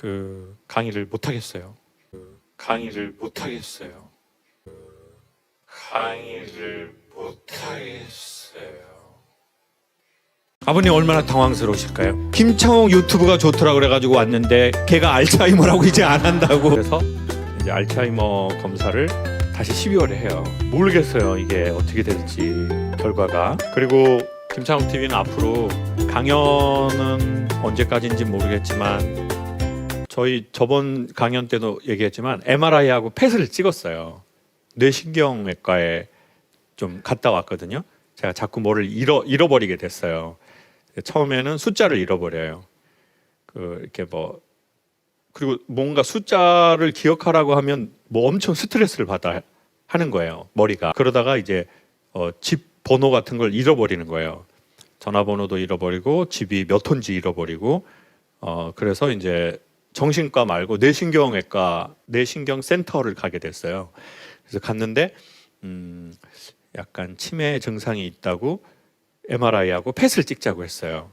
그 강의를 못 하겠어요. 그 강의를 못 하겠어요. 그 강의를 못 하겠어요. 아버님 얼마나 당황스러우실까요? 김창욱 유튜브가 좋더라 그래가지고 왔는데 걔가 알츠하이머라고 이제 안 한다고 그래서 이제 알츠하이머 검사를 다시 12월에 해요. 모르겠어요 이게 어떻게 될지 결과가 그리고 김창욱 TV는 앞으로 강연은 언제까지인지 모르겠지만 저희 저번 강연 때도 얘기했지만 MRI하고 펫을 찍었어요. 뇌신경외과에 좀 갔다 왔거든요. 제가 자꾸 뭐를 잃어 잃어버리게 됐어요. 처음에는 숫자를 잃어버려요. 그 이렇게 뭐 그리고 뭔가 숫자를 기억하라고 하면 뭐 엄청 스트레스를 받아 하는 거예요. 머리가 그러다가 이제 어, 집 번호 같은 걸 잃어버리는 거예요. 전화번호도 잃어버리고 집이 몇 호인지 잃어버리고 어 그래서 이제 정신과 말고 뇌신경외과 뇌신경 센터를 가게 됐어요. 그래서 갔는데 음 약간 치매 증상이 있다고 MRI하고 펫을 찍자고 했어요.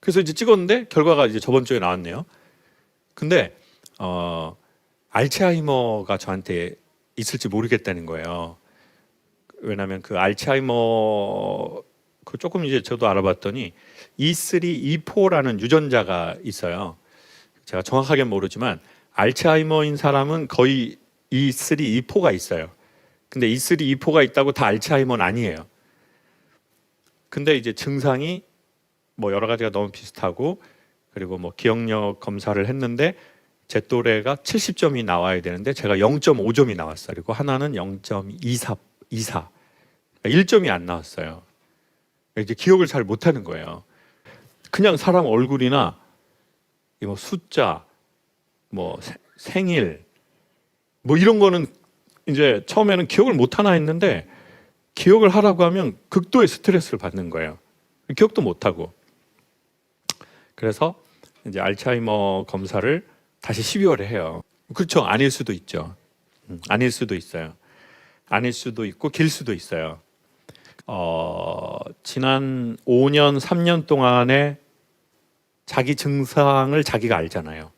그래서 이제 찍었는데 결과가 이제 저번 주에 나왔네요. 근데 어 알츠하이머가 저한테 있을지 모르겠다는 거예요. 왜냐하면 그 알츠하이머 그 조금 이제 저도 알아봤더니 E3, E4라는 유전자가 있어요. 제가 정확하게 모르지만 알츠하이머인 사람은 거의 E3, E4가 있어요. 근데 E3, E4가 있다고 다 알츠하이머는 아니에요. 근데 이제 증상이 뭐 여러 가지가 너무 비슷하고 그리고 뭐 기억력 검사를 했는데 제 또래가 70점이 나와야 되는데 제가 0.5점이 나왔어요. 그리고 하나는 0.24 24 1점이 안 나왔어요. 이제 기억을 잘 못하는 거예요. 그냥 사람 얼굴이나 이 뭐 숫자, 뭐 세- 생일, 뭐 이런 거는 이제 처음에는 기억을 못 하나 했는데 기억을 하라고 하면 극도의 스트레스를 받는 거예요. 기억도 못 하고. 그래서 이제 알츠하이머 검사를 다시 12월에 해요. 그렇죠. 아닐 수도 있죠. 음, 아닐 수도 있어요. 아닐 수도 있고 길 수도 있어요. 어, 지난 5년, 3년 동안에 자기 증상을 자기가 알잖아요.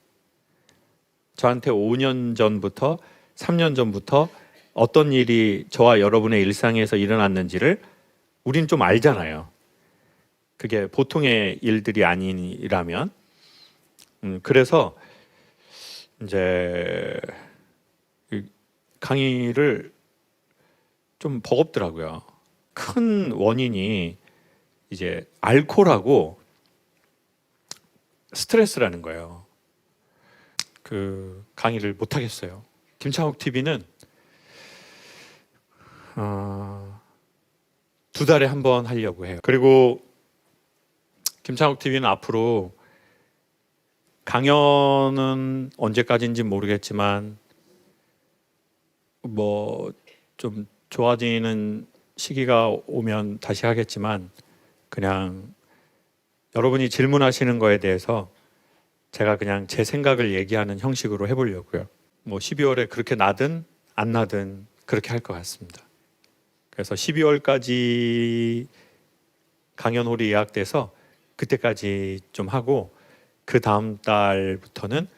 저한테 5년 전부터 3년 전부터 어떤 일이 저와 여러분의 일상에서 일어났는지를 우린 좀 알잖아요. 그게 보통의 일들이 아니라면 음, 그래서 이제 이 강의를 좀 버겁더라고요. 큰 원인이 이제 알코올하고 스트레스라는 거예요. 그 강의를 못 하겠어요. 김창욱 TV는 어, 두 달에 한 번 하려고 해요. 그리고 김창욱 TV는 앞으로 강연은 언제까지인지 모르겠지만 뭐 좀 좋아지는 시기가 오면 다시 하겠지만 그냥 여러분이 질문하시는 거에 대해서 제가 그냥 제 생각을 얘기하는 형식으로 해보려고요. 뭐 12월에 그렇게 나든 안 나든 그렇게 할 것 같습니다. 그래서 12월까지 강연홀이 예약돼서 그때까지 좀 하고 그 다음 달부터는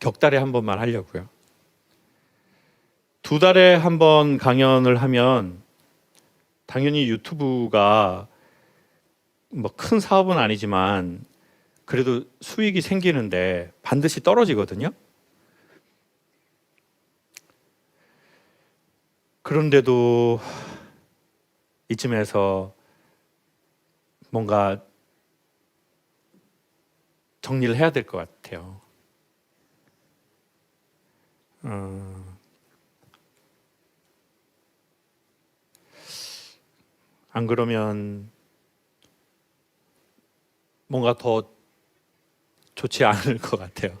격달에 한 번만 하려고요. 두 달에 한 번 강연을 하면 당연히 유튜브가 뭐 큰 사업은 아니지만 그래도 수익이 생기는데 반드시 떨어지거든요. 그런데도 이쯤에서 뭔가 정리를 해야 될 것 같아요. 어, 안 그러면 뭔가 더 좋지 않을 것 같아요.